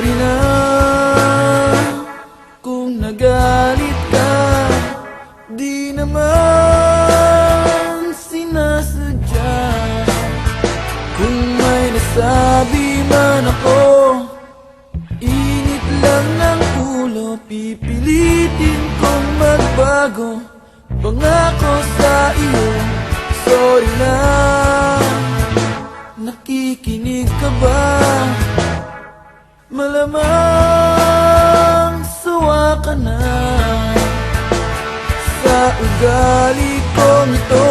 Sorry na ah. Kung nagalit ka Di naman Sinasadya. Kung may nasabi man ako Init lang ng ulo Pipilitin kong magbago. Pangako sa Malamang sawa ka na. Sa ugali kong ito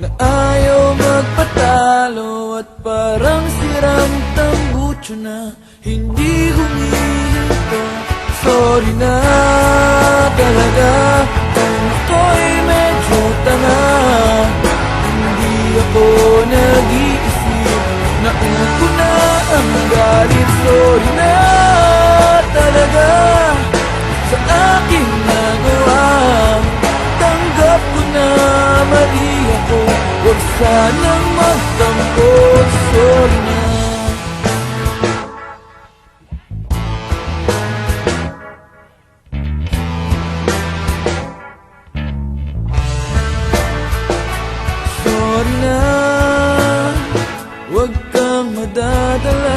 Na ayaw magpatalo At parang sirang tambutso na. Hindi humihinto. Sorry na talaga Kung ako'y medyo tanga. Hindi ako nag-iisip Naupo na ang galit na talaga Sa akin nagawa. Tanggap ko na mali ako. Huwag sanang magtangkot Sorry na. Sorry na. Huwag kang madadala.